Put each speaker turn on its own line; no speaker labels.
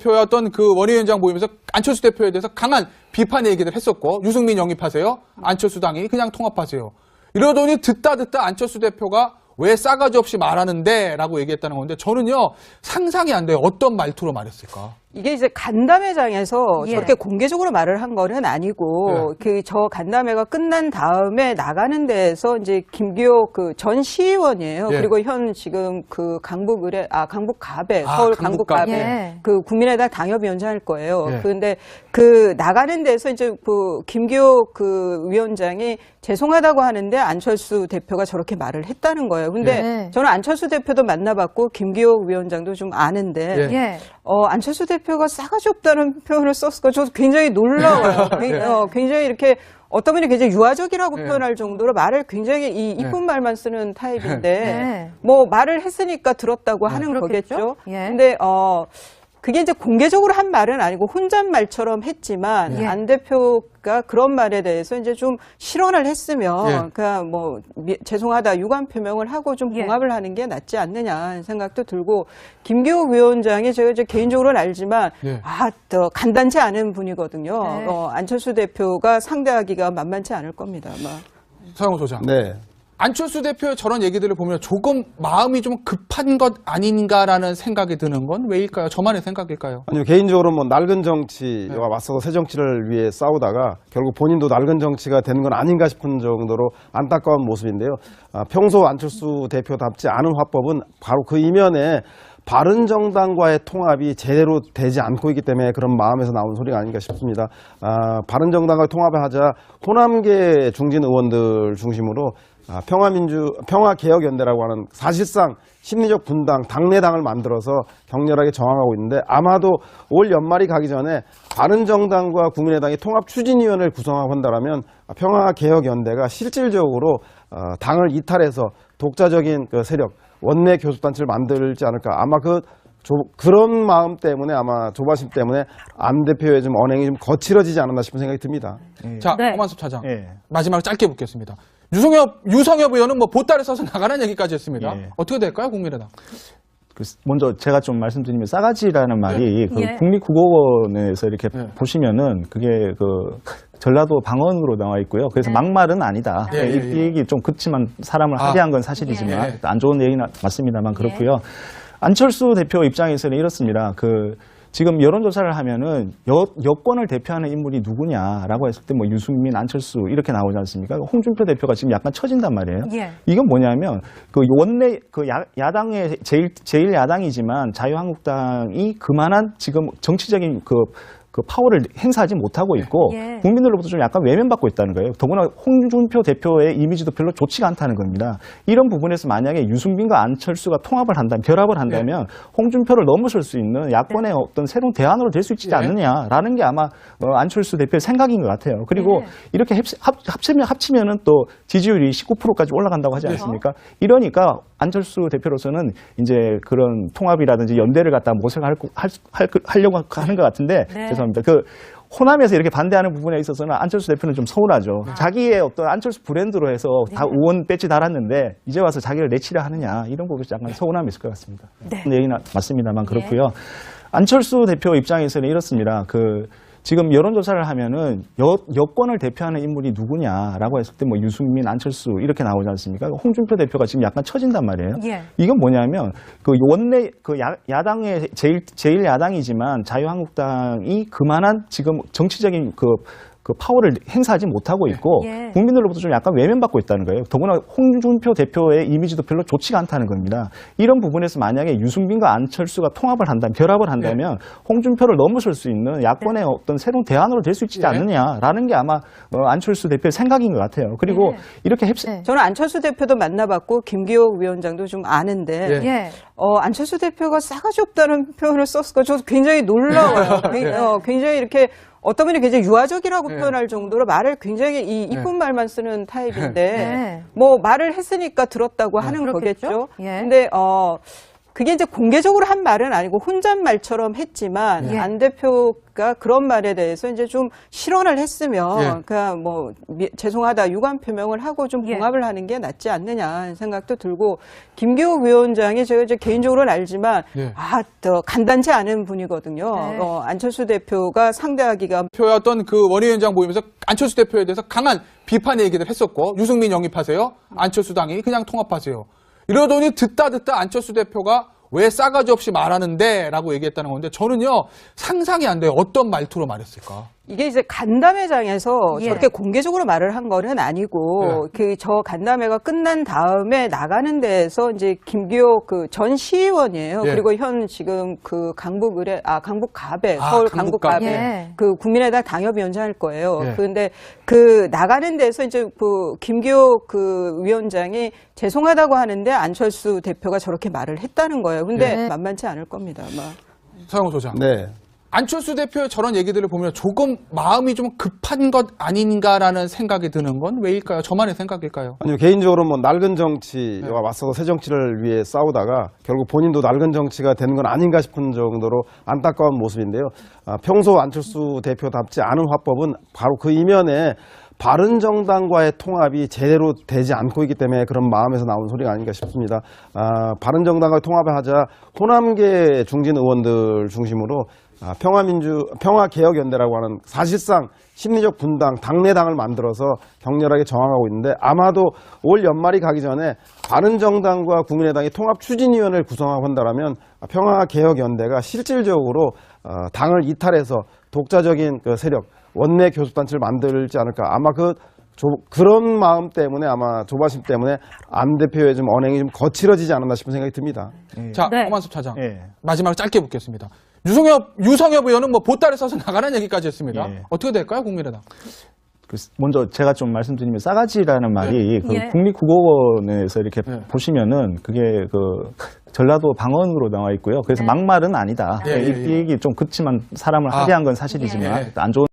대표였던 그 원외위원장 모임에서 안철수 대표에 대해서 강한 비판 얘기를 했었고 유승민 영입하세요. 안철수 당이 그냥 통합하세요. 이러더니 듣다 듣다 안철수 대표가 왜 싸가지 없이 말하는데 라고 얘기했다는 건데 저는요 상상이 안 돼요. 어떤 말투로 말했을까?
이게 이제 간담회장에서
예.
저렇게 공개적으로 말을 한 거는 아니고 그저 간담회가 끝난 다음에 나가는 데에서 이제 김기호 그 전 시의원이에요.
예.
그리고 현 지금 그 강북 의뢰 아 강북 갑에
아,
서울
강북 갑.
갑에
예.
그 국민의당 당협위원장일 거예요.
예.
그런데 그 나가는 데서 이제 그 김기호 그 위원장이 죄송하다고 하는데 안철수 대표가 저렇게 말을 했다는 거예요. 근데
네.
저는 안철수 대표도 만나봤고 김기호 위원장도 좀 아는데
예.
예.
어, 안철수 대표 가 싸가지 없다는 표현을 썼을까? 저도 굉장히 놀라워요. 굉- 어, 굉장히 이렇게 어떤 분이 굉장히 유아적이라고
네.
표현할 정도로 말을 굉장히 이 이쁜 말만 쓰는 타입인데
네.
뭐 말을 했으니까 들었다고 하는
그렇겠죠.
거겠죠.
예.
근데 어 그게 이제 공개적으로 한 말은 아니고 혼잣말처럼 했지만
예.
안 대표가 그런 말에 대해서 이제 좀 실언을 했으면
예.
그냥 뭐 미- 죄송하다 유감 표명을 하고 좀
예.
봉합을 하는 게 낫지 않느냐 생각도 들고 김기호 위원장이 제가 이제 개인적으로는 알지만
예.
아, 더 간단치 않은 분이거든요.
네.
어, 안철수 대표가 상대하기가 만만치 않을 겁니다. 아마.
서영호 소장.
네.
안철수 대표의 저런 얘기들을 보면 조금 마음이 좀 급한 것 아닌가라는 생각이 드는 건 왜일까요? 저만의 생각일까요?
아니요, 개인적으로 뭐 낡은 정치와 맞서서 새 정치를 위해 싸우다가 결국 본인도 낡은 정치가 되는 건 아닌가 싶은 정도로 안타까운 모습인데요. 아, 평소 안철수 대표답지 않은 화법은 바로 그 이면에 바른 정당과의 통합이 제대로 되지 않고 있기 때문에 그런 마음에서 나온 소리가 아닌가 싶습니다. 아, 바른 정당과 통합을 하자 호남계 중진 의원들 중심으로 아, 평화민주 평화개혁연대라고 하는 사실상 심리적 분당 당내당을 만들어서 격렬하게 저항하고 있는데 아마도 올 연말이 가기 전에 바른정당과 국민의당이 통합 추진위원회를 구성하고 한다면 평화개혁연대가 실질적으로 어, 당을 이탈해서 독자적인 그 세력 원내 교섭단체를 만들지 않을까 아마 그 조- 그런 마음 때문에 아마 조바심 때문에 안 대표의 좀 언행이 좀 거칠어지지 않았나 싶은 생각이 듭니다.
자,
네.
홍만섭 차장.
예.
마지막으로 짧게 묻겠습니다. 유성엽, 유성엽 의원은 뭐 보따리 써서 나가는 얘기까지 했습니다.
예.
어떻게 될까요, 국민의당?
그 먼저 제가 좀 말씀드리면 싸가지라는 말이 그
예.
국립국어원에서 이렇게
예.
보시면은 그게 그 전라도 방언으로 나와 있고요. 그래서
네.
막말은 아니다.
예,
이,
예, 예.
이 얘기 좀 그치만 사람을
아.
하대한 건 사실이지만
예.
안 좋은 얘기는 맞습니다만 그렇고요. 안철수 대표 입장에서는 이렇습니다. 그 지금 여론조사를 하면은 여, 여권을 대표하는 인물이 누구냐라고 했을 때 뭐 유승민, 안철수 이렇게 나오지 않습니까? 홍준표 대표가 지금 약간 처진단 말이에요.
예.
이건 뭐냐면 그 원내 그 야, 야당의 제일 제일 야당이지만 자유한국당이 그만한 지금 정치적인 그 그 파워를 행사하지 못하고 있고
예.
국민들로부터 좀 약간 외면받고 있다는 거예요. 더구나 홍준표 대표의 이미지도 별로 좋지가 않다는 겁니다. 이런 부분에서 만약에 유승민과 안철수가 통합을 한다면 결합을 한다면 홍준표를 넘어설 수 있는 야권의 어떤 새로운 대안으로 될 수 있지
예.
않느냐라는 게 아마 어, 안철수 대표의 생각인 것 같아요. 그리고
예.
이렇게 합, 합, 합치면 합치면은 또 지지율이 19%까지 올라간다고 하지
예.
않습니까? 이러니까 안철수 대표로서는 이제 그런 통합이라든지 연대를 갖다 모색할 거- 할, 수- 할, 그- 하려고 하는 것 같은데
네.
죄송합니다. 그 호남에서 이렇게 반대하는 부분에 있어서는 안철수 대표는 좀 서운하죠. 자기의 어떤 안철수 브랜드로 해서 다 의원 배지 달았는데 이제 와서 자기를 내치려 하느냐 이런 부분에서 약간 서운함이 있을 것 같습니다.
네.
근데 얘기는 맞습니다만 그렇고요. 안철수 대표 입장에서는 이렇습니다. 그 지금 여론조사를 하면은 여, 여권을 대표하는 인물이 누구냐라고 했을 때 뭐 유승민, 안철수 이렇게 나오지 않습니까? 홍준표 대표가 지금 약간 처진단 말이에요.
예.
이건 뭐냐면 그 원내 그 야, 야당의 제일 제일 야당이지만 자유한국당이 그만한 지금 정치적인 그 그 파워를 행사하지 못하고 있고
예.
국민들로부터 좀 약간 외면받고 있다는 거예요. 더구나 홍준표 대표의 이미지도 별로 좋지가 않다는 겁니다. 이런 부분에서 만약에 유승민과 안철수가 통합을 한다면 결합을 한다면 홍준표를 넘어설 수 있는 야권의 어떤 새로운 대안으로 될 수 있지
예.
않느냐라는 게 아마 어, 안철수 대표의 생각인 것 같아요. 그리고
예.
이렇게 합,
네.
저는 안철수 대표도 만나봤고 김기호 위원장도 좀 아는데
예.
예.
어, 안철수 대표가 싸가지 없다는 표현을 썼을까? 저도 굉장히 놀라워요. 굉- 어, 굉장히 이렇게 어떤 분이 굉장히 유아적이라고
예.
표현할 정도로 말을 굉장히 이 이쁜 말만 쓰는 타입인데
네.
뭐 말을 했으니까 들었다고 하는
그렇겠죠.
거겠죠.
예.
근데 어 그게 이제 공개적으로 한 말은 아니고 혼잣말처럼 했지만
예.
안 대표가 그런 말에 대해서 이제 좀 실언을 했으면
예.
그냥 뭐 미- 죄송하다 유감 표명을 하고 좀
예.
봉합을 하는 게 낫지 않느냐 생각도 들고 김기욱 위원장이 제가 이제 개인적으로는 알지만
예.
아, 또 간단치 않은 분이거든요.
네.
어, 안철수 대표가 상대하기가
대표였던 그 원외위원장 모임에서 안철수 대표에 대해서 강한 비판 얘기를 했었고 유승민 영입하세요. 안철수 당이 그냥 통합하세요. 이러더니 듣다 듣다 안철수 대표가 왜 싸가지 없이 말하는데 라고 얘기했다는 건데 저는요 상상이 안 돼요. 어떤 말투로 말했을까?
이게 이제 간담회장에서
예.
저렇게 공개적으로 말을 한 거는 아니고 그저 간담회가 끝난 다음에 나가는 데에서 이제 김기호 그 전 시의원이에요.
예.
그리고 현 지금 그 강북 의뢰 아 강북 갑에
아,
서울 강북
갑.
갑에
예.
그 국민의당 당협위원장일 거예요.
예.
그런데 그 나가는 데서 이제 그 김기호 그 위원장이 죄송하다고 하는데 안철수 대표가 저렇게 말을 했다는 거예요. 근데
예.
만만치 않을 겁니다. 아마.
서영호 소장.
네.
안철수 대표의 저런 얘기들을 보면 조금 마음이 좀 급한 것 아닌가라는 생각이 드는 건 왜일까요? 저만의 생각일까요?
아니요 개인적으로 뭐 낡은 정치와 맞서서 새 정치를 위해 싸우다가 결국 본인도 낡은 정치가 되는 건 아닌가 싶은 정도로 안타까운 모습인데요. 아, 평소 안철수 대표답지 않은 화법은 바로 그 이면에 바른 정당과의 통합이 제대로 되지 않고 있기 때문에 그런 마음에서 나온 소리가 아닌가 싶습니다. 아, 바른 정당과 통합을 하자 호남계 중진 의원들 중심으로 아, 평화민주 평화개혁연대라고 하는 사실상 심리적 분당 당내당을 만들어서 격렬하게 저항하고 있는데 아마도 올 연말이 가기 전에 바른정당과 국민의당이 통합 추진위원회를 구성하고 한다라면 평화개혁연대가 실질적으로 어, 당을 이탈해서 독자적인 그 세력 원내 교섭단체를 만들지 않을까 아마 그 조- 그런 마음 때문에 아마 조바심 때문에 안 대표의 좀 언행이 좀 거칠어지지 않았나 싶은 생각이 듭니다.
자,
네.
허만섭 차장.
예.
마지막으로 짧게 묻겠습니다. 유성엽, 유성엽 의원은 뭐 보따리 써서 나가는 얘기까지 했습니다.
예.
어떻게 될까요, 국민의당?
그 먼저 제가 좀 말씀드리면 싸가지라는 말이 그
예.
국립국어원에서 이렇게
예.
보시면은 그게 그 전라도 방언으로 나와 있고요. 그래서
네.
막말은 아니다.
예, 예,
이, 이 얘기 좀 그치만 사람을
아.
하게 한 건 사실이지만
예.
안 좋은